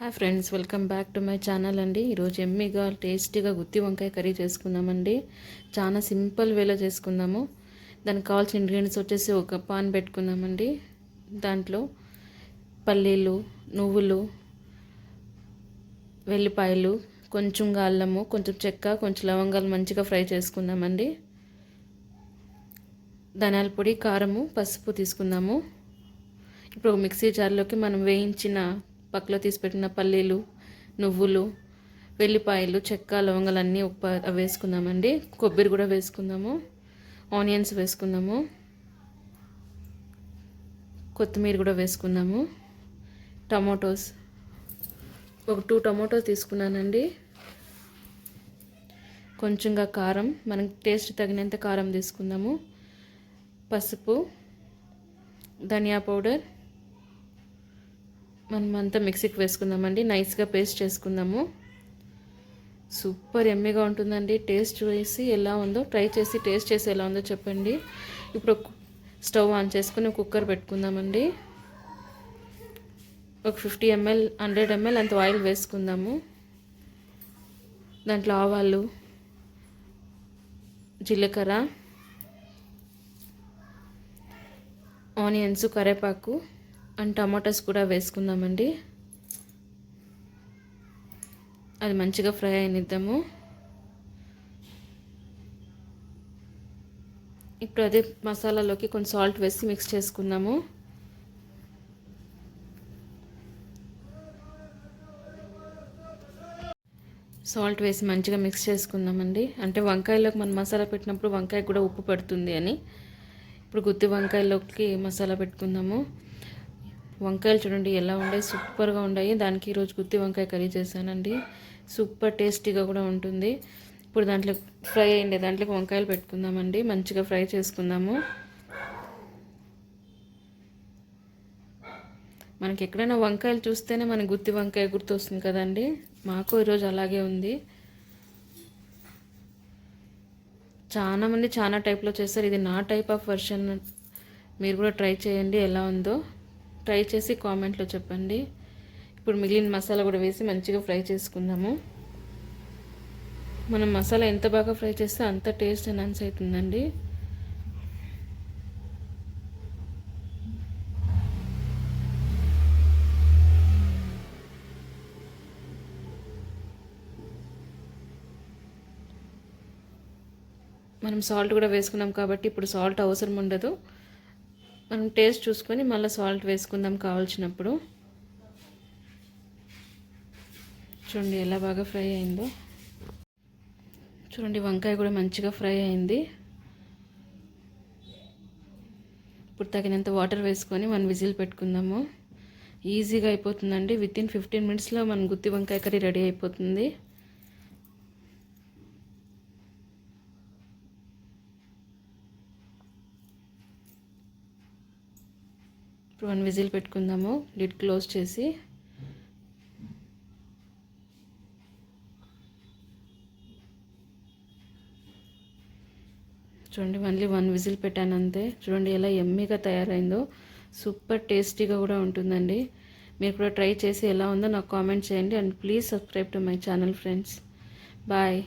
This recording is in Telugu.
Hi friends welcome back to my channel అండి. ఈరోజు ఎమ్మిగా టేస్టీగా గుత్తి వంకాయ కర్రీ చేసుకుందామండి. చాలా సింపుల్ వేలో చేసుకుందాము. దానికి కావాల్సిన ఇంగ్రీడియంట్స్ వచ్చేసి ఒక పాన్ పెట్టుకుందామండి. దాంట్లో పల్లీలు నువ్వులు వెల్లిపాయలు కొంచెం అల్లము కొంచెం చెక్క కొంచెం లవంగాలు మంచిగా ఫ్రై చేసుకుందామండి. ధనియాల పొడి కారము పసుపు తీసుకుందాము. ఇప్పుడు మిక్సీ జార్లోకి మనం వేయించిన పక్కలో తీసి పెట్టిన పల్లీలు నువ్వులు వెల్లిపాయలు చెక్క లవంగాలు అన్నీ ఒక వేసుకుందామండి. కొబ్బరి కూడా వేసుకుందాము. ఆనియన్స్ వేసుకుందాము. కొత్తిమీర కూడా వేసుకుందాము. టమాటోస్. ఒక టూ టమాటోస్ తీసుకున్నానండి. కొంచెంగా కారం మనం టేస్ట్ తగినంత కారం తీసుకుందాము. పసుపు ధనియా పౌడర్ మనం అంతా మిక్సీకి వేసుకుందామండి. నైస్గా పేస్ట్ చేసుకుందాము. సూపర్ ఎమ్మెగా ఉంటుందండి. టేస్ట్ చూసి ఎలా ఉందో ట్రై చేసి టేస్ట్ చేసి ఎలా ఉందో చెప్పండి. ఇప్పుడు స్టవ్ ఆన్ చేసుకుని కుక్కర్ పెట్టుకుందామండి. ఒక ఫిఫ్టీ ఎంఎల్ హండ్రెడ్ ఎంఎల్ అంత ఆయిల్ వేసుకుందాము. దాంట్లో ఆవాలు జీలకర్ర ఆనియన్స్ కరేపాకు అండ్ టమాటాస్ కూడా వేసుకుందామండి. అది మంచిగా ఫ్రై అయినిద్దాము. ఇప్పుడు అదే మసాలాలోకి కొంచెం సాల్ట్ వేసి మిక్స్ చేసుకుందాము. సాల్ట్ వేసి మంచిగా మిక్స్ చేసుకుందామండి. అంటే వంకాయలోకి మనం మసాలా పెట్టినప్పుడు వంకాయ కూడా ఉప్పు పడుతుంది అని. ఇప్పుడు గుత్తి వంకాయలోకి మసాలా పెట్టుకుందాము. వంకాయలు చూడండి ఎలా ఉండే సూపర్గా ఉన్నాయి దానికి ఈరోజు గుత్తి వంకాయ కర్రీ చేశానండి. సూపర్ టేస్టీగా కూడా ఉంటుంది. ఇప్పుడు దాంట్లో ఫ్రై అయ్యిండే దాంట్లోకి వంకాయలు పెట్టుకుందామండి. మంచిగా ఫ్రై చేసుకుందాము. మనకి ఎక్కడైనా వంకాయలు చూస్తేనే మన గుత్తి వంకాయ గుర్తొస్తుంది కదండి. మాకు ఈరోజు అలాగే ఉంది. చాలామంది చాలా టైప్లో చేస్తారు. ఇది నా టైప్ ఆఫ్ వర్షన్. మీరు కూడా ట్రై చేయండి ఎలా ఉందో. ట్రై చేసి కామెంట్లో చెప్పండి. ఇప్పుడు మిగిలిన మసాలా కూడా వేసి మంచిగా ఫ్రై చేసుకుందాము. మనం మసాలా ఎంత బాగా ఫ్రై చేస్తే అంత టేస్ట్ ఎన్హాన్స్ అవుతుందండి. మనం సాల్ట్ కూడా వేసుకున్నాం కాబట్టి ఇప్పుడు సాల్ట్ అవసరం ఉండదు. మనం టేస్ట్ చూసుకొని మళ్ళీ సాల్ట్ వేసుకుందాం కావాల్సినప్పుడు. చూడండి ఎలా బాగా ఫ్రై అయిందో. చూడండి వంకాయ కూడా మంచిగా ఫ్రై అయింది. ఇప్పుడు తగినంత వాటర్ వేసుకొని మనం విజిల్ పెట్టుకుందాము. ఈజీగా అయిపోతుందండి. విత్ ఇన్ ఫిఫ్టీన్ మినిట్స్లో మన గుత్తి వంకాయ కర్రీ రెడీ అయిపోతుంది. ఇప్పుడు వన్ విజిల్ పెట్టుకుందాము. లిడ్ క్లోజ్ చేసి. చూడండి మళ్ళీ వన్ విజిల్ పెట్టాను అంతే. చూడండి ఎలా ఎమ్మీగా తయారైందో. సూపర్ టేస్టీగా కూడా ఉంటుందండి. మీరు కూడా ట్రై చేసి ఎలా ఉందో నాకు కామెంట్ చేయండి. And please subscribe to my channel friends. Bye.